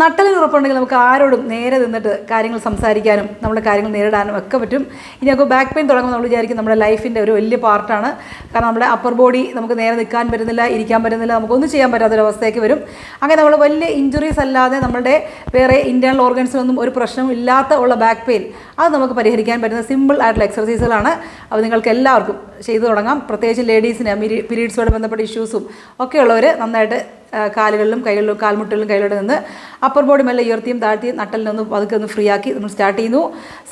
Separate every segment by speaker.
Speaker 1: നട്ടലിന് ഉറപ്പുണ്ടെങ്കിൽ നമുക്ക് ആരോടും നേരെ നിന്നിട്ട് കാര്യങ്ങൾ സംസാരിക്കാനും നമ്മുടെ കാര്യങ്ങൾ നേരിടാനും ഒക്കെ പറ്റും. ഇനി നമുക്ക് ബാക്ക് പെയിൻ തുടങ്ങുമ്പോൾ നമ്മൾ വിചാരിക്കും നമ്മുടെ ലൈഫിന്റെ ഒരു വലിയ പാർട്ടാണ് കാരണം നമ്മുടെ അപ്പർ ബോഡി നമുക്ക് നേരെ നിൽക്കാൻ പറ്റുന്നില്ല ഇരിക്കാൻ പറ്റുന്നില്ല നമുക്കൊന്നും ചെയ്യാൻ പറ്റാത്തൊരവസ്ഥയ്ക്ക് വരും. അങ്ങനെ നമ്മൾ വലിയ ഇഞ്ചുറീസ് അല്ലാതെ നമ്മുടെ വേറെ ഇന്റേണൽ ഓർഗൻസിനൊന്നും ഒരു പ്രശ്നവും ഇല്ലാത്ത ഉള്ള ബാക്ക് പെയിൻ അത് നമുക്ക് പരിഹരിക്കാൻ പറ്റുന്ന സിമ്പിൾ ആയിട്ടുള്ള എക്സർസൈസുകളാണ് അത് നിങ്ങൾക്ക് എല്ലാവർക്കും ചെയ്തു തുടങ്ങാം. പ്രത്യേകിച്ച് ലേഡീസിന് പീരീഡ്സോട് ബന്ധപ്പെട്ട ഇഷ്യൂസും ഒക്കെയുള്ളവർ നന്നായിട്ട് കാലുകളിലും കൈകളിലും കാൽമുട്ടുകളിലും കൈകളിലും നിന്ന് അപ്പർ ബോഡി മെല്ലെ ഉയർത്തിയും താഴ്ത്തിയും നട്ടലിൽ നിന്ന് പതുക്കെ ഒന്ന് ഫ്രീ ആക്കി നമ്മൾ സ്റ്റാർട്ട് ചെയ്യുന്നു.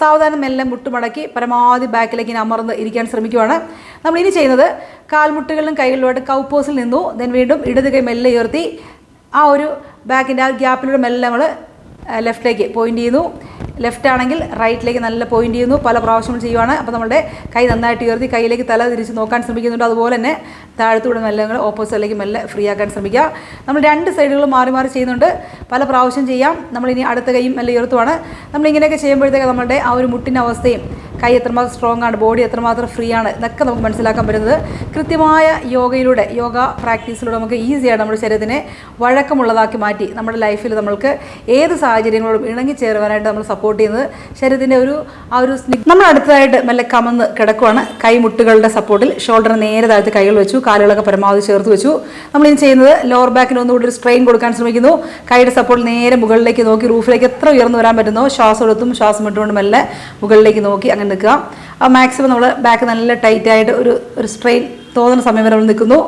Speaker 1: സാവധാനം മെല്ലെ മുട്ടുമടക്കി പരമാവധി ബാക്കിലേക്ക് ഇങ്ങനെ അമർന്ന് ഇരിക്കാൻ ശ്രമിക്കുവാണ്. നമ്മൾ ഇനി ചെയ്യുന്നത് കാൽമുട്ടുകളിലും കൈകളിലുമായിട്ട് കൗപ്പോസിൽ നിന്നു ദെൻ വീണ്ടും ഇടത് കൈ മെല്ലെ ഉയർത്തി ആ ഒരു ബാക്കിന്റെ ആ ഗ്യാപ്പിലൂടെ മെല്ലെ നമ്മൾ ലെഫ്റ്റിലേക്ക് പോയിന്റ് ചെയ്യുന്നു. ലെഫ്റ്റ് ആണെങ്കിൽ റൈറ്റിലേക്ക് നല്ല പോയിന്റ് ചെയ്യുന്നു. പല പ്രാവശ്യങ്ങൾ ചെയ്യുവാണ്. അപ്പോൾ നമ്മുടെ കൈ നന്നായിട്ട് ഉയർത്തി കൈയിലേക്ക് തല തിരിച്ച് നോക്കാൻ ശ്രമിക്കുന്നുണ്ട്. അതുപോലെ തന്നെ താഴത്തൂടെ മെല്ലെ ഓപ്പോസിറ്റിലേക്ക് മെല്ലെ ഫ്രീ ആക്കാൻ ശ്രമിക്കുക. നമ്മൾ രണ്ട് സൈഡുകളും മാറി മാറി ചെയ്യുന്നുണ്ട്. പല പ്രാവശ്യം ചെയ്യാം. നമ്മളിനി അടുത്ത കൈയും മെല്ലെ ഉയർത്തുവാണ്. നമ്മളിങ്ങനെയൊക്കെ ചെയ്യുമ്പോഴത്തേക്ക് നമ്മുടെ ആ ഒരു മുട്ടിന്റെ അവസ്ഥയും കൈ എത്രമാത്രം സ്ട്രോങ് ആണ് ബോഡി എത്രമാത്രം ഫ്രീ ആണ് ഇതൊക്കെ നമുക്ക് മനസ്സിലാക്കാൻ പറ്റുന്നത്. കൃത്യമായ യോഗയിലൂടെ യോഗ പ്രാക്ടീസിലൂടെ നമുക്ക് ഈസിയാണ് നമ്മുടെ ശരീരത്തിനെ വഴക്കമുള്ളതാക്കി മാറ്റി നമ്മുടെ ലൈഫിൽ നമ്മൾക്ക് ഏത് സാഹചര്യങ്ങളോടും ഇണങ്ങി ചേരുവാനായിട്ട് നമ്മൾ സപ്പോർട്ട് ചെയ്യുന്നത് ശരീരത്തിന്റെ ഒരു ആ ഒരു സ്നി നമ്മൾ അടുത്തതായിട്ട് മെല്ലെ കമന്ന് കിടക്കുവാണ്. കൈമുട്ടുകളുടെ സപ്പോർട്ടിൽ ഷോൾഡർ നേരെ താഴ്ത്തി കൈകൾ വെച്ചു കാലുകളൊക്കെ പരമാവധി ചേർത്ത് വെച്ചു. നമ്മൾ ഇനി ചെയ്യുന്നത് ലോവർ ബാക്കിന് ഒന്നുകൂടി ഒരു സ്ട്രെയിൻ കൊടുക്കാൻ ശ്രമിക്കുന്നു. കൈയുടെ സപ്പോർട്ട് നേരെ മുകളിലേക്ക് നോക്കി റൂഫിലേക്ക് എത്ര ഉയർന്നു വരാൻ പറ്റുന്നോ ശ്വാസം എടുത്തും ശ്വാസം വിട്ടുകൊണ്ട് മെല്ലെ മുകളിലേക്ക് നോക്കി അങ്ങനെ നിൽക്കുക. മാക്സിമം നമ്മൾ ബാക്ക് നല്ല ടൈറ്റായിട്ട് ഒരു ഒരു സ്ട്രെയിൻ തോന്നുന്ന സമയം വരെ നമ്മൾ നിൽക്കുന്നു.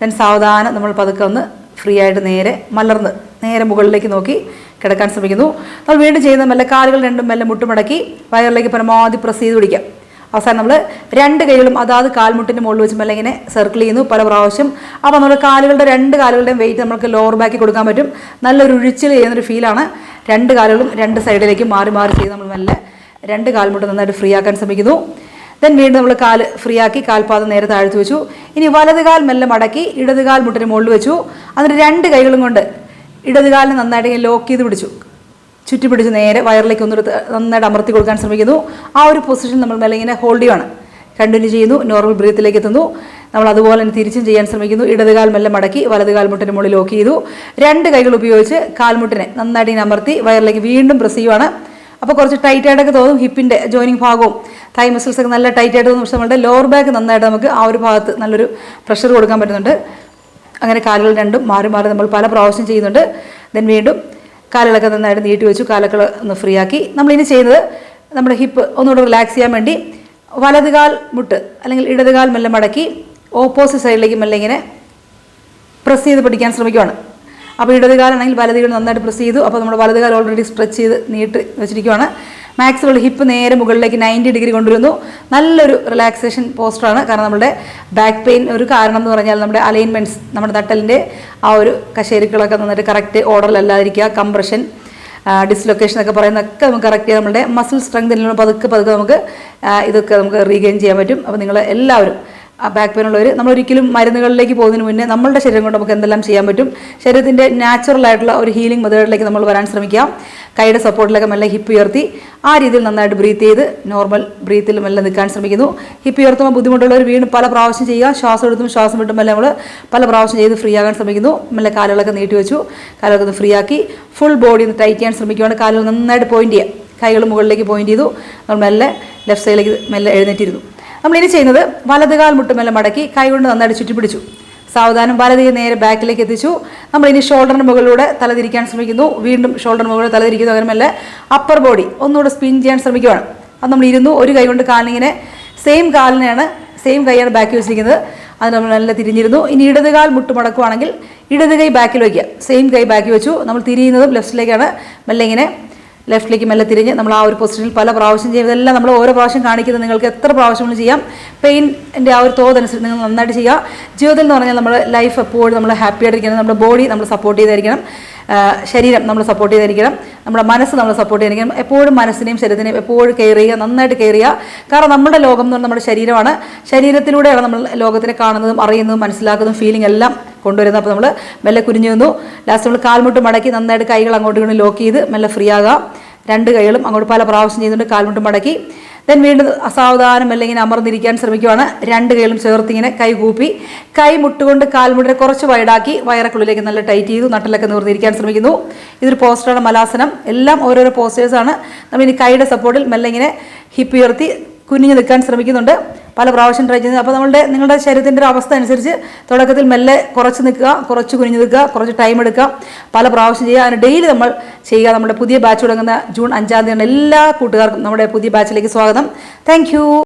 Speaker 1: ദെൻ സാവധാനം നമ്മൾ പതുക്കെ ഒന്ന് ഫ്രീ ആയിട്ട് നേരെ മലർന്ന് നേരെ മുകളിലേക്ക് നോക്കി കിടക്കാൻ ശ്രമിക്കുന്നു. നമ്മൾ വീണ്ടും ചെയ്യുന്ന മെല്ലെ കാലുകൾ രണ്ടും മെല്ലെ മുട്ടുമടക്കി വയറിലേക്ക് പരമാവധി പ്രസ് ചെയ്ത് പിടിക്കാം അവസാനം നമ്മൾ രണ്ട് കൈകളും അതാത് കാൽമുട്ടിന്റെ മുകളിൽ വെച്ച് മെല്ലെ ഇങ്ങനെ സർക്കിൾ ചെയ്യുന്നു പല പ്രാവശ്യം. അപ്പോൾ നമ്മുടെ കാലുകളുടെ രണ്ട് കാലുകളുടെയും വെയിറ്റ് നമുക്ക് ലോവർ ബാക്ക് കൊടുക്കാൻ പറ്റും. നല്ലൊരു ഉഴിച്ചിൽ ചെയ്യുന്നൊരു ഫീലാണ് രണ്ട് കാലുകളും രണ്ട് സൈഡിലേക്ക് മാറി മാറി ചെയ്ത് നമ്മൾ മെല്ലെ രണ്ട് കാൽമുട്ട് നന്നായിട്ട് ഫ്രീ ആക്കാൻ ശ്രമിക്കുന്നു. ദെൻ വീണ്ടും നമ്മൾ കാൽ ഫ്രീ ആക്കി കാൽപാദം നേരെ താഴ്ത്തി വെച്ചു. ഇനി വലത് കാൽ മെല്ലെ മടക്കി ഇടത് കാൽ മുട്ടിന് മുകളിൽ വെച്ചു. അതിന് രണ്ട് കൈകളും കൊണ്ട് ഇടത് കാലിനെ നന്നായിട്ട് ഇങ്ങനെ ലോക്ക് ചെയ്ത് പിടിച്ചു. ചുറ്റി പിടിച്ച് നേരെ വയറിലേക്ക് ഒന്ന് നന്നായിട്ട് അമർത്തി കൊടുക്കാൻ ശ്രമിക്കുന്നു. ആ ഒരു പൊസിഷൻ നമ്മൾ മെല്ലെ ഇങ്ങനെ ഹോൾഡ് ചെയ്യുകയാണ് കണ്ടിന്യൂ ചെയ്യുന്നു നോർമൽ ബ്രീത്തിലേക്ക് എത്തുന്നു. നമ്മൾ അതുപോലെ തന്നെ തിരിച്ചും ചെയ്യാൻ ശ്രമിക്കുന്നു. ഇടത് കാൽ മെല്ലെ മടക്കി വലത് കാൽമുട്ടിന് മുകളിൽ ലോക്ക് ചെയ്തു. രണ്ട് കൈകൾ ഉപയോഗിച്ച് കാൽമുട്ടിനെ നന്നായിട്ട് ഇങ്ങനെ അമർത്തി വയറിലേക്ക് വീണ്ടും പ്രസ് ചെയ്യുവാണ്. അപ്പോൾ കുറച്ച് ടൈറ്റ് ആയിട്ടൊക്കെ തോന്നും ഹിപ്പിന്റെ ജോയിനിങ് ഭാഗവും. തൈ മസിൽസ് ഒക്കെ നല്ല ടൈറ്റ് ആയിട്ട് തോന്നും. പക്ഷെ നമ്മുടെ ലോവർ ബാക്ക് നന്നായിട്ട് നമുക്ക് ആ ഒരു ഭാഗത്ത് നല്ലൊരു പ്രഷർ കൊടുക്കാൻ പറ്റുന്നുണ്ട്. അങ്ങനെ കാലുകൾ രണ്ടും മാറി മാറി നമ്മൾ പല പ്രാവശ്യം ചെയ്യുന്നുണ്ട്. ദെൻ വീണ്ടും കാലുകളൊക്കെ നന്നായിട്ട് നീട്ടി വെച്ചു. കാലുകൾ ഒന്ന് ഫ്രീ ആക്കി. നമ്മളിനി ചെയ്യുന്നത് നമ്മുടെ ഹിപ്പ് ഒന്നുകൂടെ റിലാക്സ് ചെയ്യാൻ വേണ്ടി വലത് കാൽ മുട്ട് അല്ലെങ്കിൽ ഇടത് കാൽ മെല്ലെ മടക്കി ഓപ്പോസിറ്റ് സൈഡിലേക്ക് മെല്ലെ ഇങ്ങനെ പ്രസ് ചെയ്ത് പിടിക്കാൻ ശ്രമിക്കുവാണ്. അപ്പോൾ ഇടതുകാലാണെങ്കിൽ വലതുകാൽ നന്നായിട്ട് പ്രസ് ചെയ്തു. അപ്പോൾ നമ്മുടെ വലതുകാൽ ഓൾറെഡി സ്ട്രെച്ച് ചെയ്ത് നീട്ട് വെച്ചിരിക്കുവാണ്. മാക്സിമം ഹിപ്പ് നേരെ മുകളിലേക്ക് നയന്റി ഡിഗ്രി കൊണ്ടുവരുന്നു. നല്ലൊരു റിലാക്സേഷൻ പോസ്റ്ററാണ് കാരണം നമ്മുടെ ബാക്ക് പെയിൻ ഒരു കാരണം എന്ന് പറഞ്ഞാൽ നമ്മുടെ അലൈൻമെന്റ്സ് നമ്മുടെ നട്ടലിന്റെ ആ ഒരു കശേരുക്കളൊക്കെ നന്നായിട്ട് കറക്റ്റ് ഓർഡറിലല്ലാതിരിക്കുക കംപ്രഷൻ ഡിസ്ലൊക്കേഷൻ ഒക്കെ പറയുന്നതൊക്കെ നമുക്ക് കറക്റ്റ് ചെയ്യാൻ നമ്മുടെ മസിൽ സ്ട്രെങ്ത് പതുക്കെ പതുക്കെ നമുക്ക് ഇതൊക്കെ നമുക്ക് റീഗെയിൻ ചെയ്യാൻ പറ്റും. അപ്പോൾ നിങ്ങൾ എല്ലാവരും ബാക്ക് പെയിൻ ഉള്ളവർ നമ്മൾ ഒരിക്കലും മരുന്നുകളിലേക്ക് പോകുന്നതിന് മുന്നേ നമ്മളുടെ ശരീരം കൊണ്ട് നമുക്ക് എന്തെല്ലാം ചെയ്യാൻ പറ്റും? ശരീരത്തിന്റെ നാച്ചുറൽ ആയിട്ടുള്ള ഒരു ഹീലിംഗ് മെത്തേഡിലേക്ക് നമ്മൾ വരാൻ ശ്രമിക്കാം. കൈയുടെ സപ്പോർട്ടിലൊക്കെ മെല്ലെ ഹിപ്പ് ഉയർത്തി ആ രീതിയിൽ നന്നായിട്ട് ബ്രീത്ത് ചെയ്ത് നോർമൽ ബ്രീത്തിൽ മെല്ലെ നിൽക്കാൻ ശ്രമിക്കുന്നു. ഹിപ്പ് ഉയർത്തുമ്പോൾ ബുദ്ധിമുട്ടുള്ളവർ വീണ്ടും പല പ്രാവശ്യം ചെയ്യുക. ശ്വാസം എടുത്തും ശ്വാസം വിട്ടും മെല്ലെ നമ്മൾ പല പ്രാവശ്യം ചെയ്ത് ഫ്രീ ആകാൻ ശ്രമിക്കുന്നു. മെല്ലെ കാലുകളൊക്കെ നീട്ടി വെച്ചു. കാലുകളൊക്കെ ഒന്ന് ഫ്രീ ആക്കി ഫുൾ ബോഡി ഒന്ന് ടൈറ്റ് ചെയ്യാൻ ശ്രമിക്കുകയാണ് കാലുകൾ നന്നായിട്ട് പോയിന്റ് ചെയ്യുക. കൈകൾ മുകളിലേക്ക് പോയിന്റ് ചെയ്തു. നമ്മൾ മെല്ലെ ലെഫ്റ്റ് സൈഡിലേക്ക് മെല്ലെ എഴുന്നേറ്റിരുന്നു. നമ്മളിനി ചെയ്യുന്നത് വലതുകാൽ മുട്ടുമെല്ലാം മെല്ലെ മടക്കി കൈകൊണ്ട് നന്നായിട്ട് ചുറ്റി പിടിച്ചു സാവധാനം വലത് നേരെ ബാക്കിലേക്ക് എത്തിച്ചു. നമ്മളിനി ഷോൾഡറിന് മുകളിലൂടെ തലതിരിക്കാൻ ശ്രമിക്കുന്നു. വീണ്ടും ഷോൾഡറിന് മുകളിൽ തലതിരിക്കുന്നു. അങ്ങനെ മെല്ലെ അപ്പർ ബോഡി ഒന്നുകൂടെ സ്പിൻ ചെയ്യാൻ ശ്രമിക്കുകയാണ് അത് നമ്മൾ ഇരുന്നു ഒരു കൈ കൊണ്ട് കാലിനിങ്ങനെ സെയിം കാലിനെയാണ് സെയിം കൈയാണ് ബാക്കിൽ വെച്ചിരിക്കുന്നത്. അത് നമ്മൾ നല്ല തിരിഞ്ഞിരുന്നു. ഇനി ഇടതുകാൽ മുട്ട് മടക്കുവാണെങ്കിൽ ഇടത് കൈ ബാക്കിൽ വയ്ക്കുക സെയിം കൈ ബാക്കി വെച്ചു. നമ്മൾ തിരിയുന്നതും ലെഫ്റ്റിലേക്കാണ് മെല്ലെ ഇങ്ങനെ ലെഫ്റ്റിലേക്ക് മെല്ലെ തിരിഞ്ഞ് നമ്മൾ ആ ഒരു പൊസിഷനിൽ പല പ്രാവശ്യം ചെയ്യും ഇതെല്ലാം നമ്മൾ ഓരോ പ്രാവശ്യം കാണിക്കുന്നത് നിങ്ങൾക്ക് എത്ര പ്രാവശ്യം പ്രാവശ്യങ്ങൾ ചെയ്യാം. പെയിന്റെ ആ ഒരു തോതനുസരിച്ച് നിങ്ങൾ നന്നായിട്ട് ചെയ്യുക. ജീവിതത്തിൽ എന്ന് പറഞ്ഞാൽ നമ്മൾ ലൈഫ് എപ്പോഴും നമ്മൾ ഹാപ്പി ആയിട്ടിരിക്കണം. നമ്മുടെ ബോഡി നമ്മൾ സപ്പോർട്ട് ചെയ്തായിരിക്കണം. ശരീരം നമ്മൾ സപ്പോർട്ട് ചെയ്തിരിക്കണം നമ്മുടെ മനസ്സ് നമ്മൾ സപ്പോർട്ട് ചെയ്തിരിക്കണം എപ്പോഴും മനസ്സിനെയും ശരീരത്തിനെയും എപ്പോഴും കെയർ ചെയ്യുക നന്നായിട്ട് കെയർ ചെയ്യുക. കാരണം നമ്മുടെ ലോകം എന്ന് പറഞ്ഞാൽ നമ്മുടെ ശരീരമാണ്. ശരീരത്തിലൂടെയാണ് നമ്മൾ ലോകത്തിനെ കാണുന്നതും അറിയുന്നതും മനസ്സിലാക്കുന്നതും ഫീലിംഗ് എല്ലാം കൊണ്ടുവരുന്നത്. അപ്പോൾ നമ്മൾ മെല്ലെ കുനിഞ്ഞു നിന്നു. ലാസ്റ്റ് നമ്മൾ കാൽമുട്ട് മടക്കി നന്നായിട്ട് കൈകൾ അങ്ങോട്ട് ഇങ്ങോട്ടും ലോക്ക് ചെയ്ത് മെല്ലെ ഫ്രീ ആകാം. രണ്ട് കൈകളും അങ്ങോട്ട് പല പ്രാവശ്യം ചെയ്യുന്നുണ്ട് കാൽമുട്ട് മടക്കി. ദെൻ വീണ്ടും അസാവധാനം അല്ലെങ്കിൽ അമർന്നിരിക്കാൻ ശ്രമിക്കുവാണ്. രണ്ട് കൈകളും ചേർത്തിങ്ങനെ കൈ കൂപ്പി. കൈ മുട്ടുകൊണ്ട് കാൽമുട്ടിനെ കുറച്ച് വൈഡാക്കി വയറക്കുള്ളിലേക്ക് നല്ല ടൈറ്റ് ചെയ്തു. നട്ടിലൊക്കെ നിവർന്നിരിക്കാൻ ശ്രമിക്കുന്നു. ഇതൊരു പോസ്റ്ററാണ് മലാസനം. എല്ലാം ഓരോരോ പോസ്റ്റേഴ്സാണ് നമ്മൾ ഇനി കൈയുടെ സപ്പോർട്ടിൽ മെല്ലെ ഇങ്ങനെ ഹിപ്പ് ഉയർത്തി കുഞ്ഞു നിൽക്കാൻ ശ്രമിക്കുന്നുണ്ട്. പല പ്രാവശ്യം ട്രൈ ചെയ്യുന്നത് അപ്പോൾ നമ്മളുടെ നിങ്ങളുടെ ശരീരത്തിന്റെ ഒരു അവസ്ഥ അനുസരിച്ച് തുടക്കത്തിൽ മെല്ലെ കുറച്ച് നിൽക്കുക കുറച്ച് കുനിഞ്ഞ് നിൽക്കുക കുറച്ച് ടൈം എടുക്കുക. പല പ്രാവശ്യം ചെയ്യുക. അതിന് ഡെയിലി നമ്മൾ ചെയ്യുക. നമ്മുടെ പുതിയ ബാച്ച് തുടങ്ങുന്ന ജൂൺ അഞ്ചാം തീയതിയാണ് എല്ലാ കൂട്ടുകാർക്കും നമ്മുടെ പുതിയ ബാച്ചിലേക്ക് സ്വാഗതം. താങ്ക്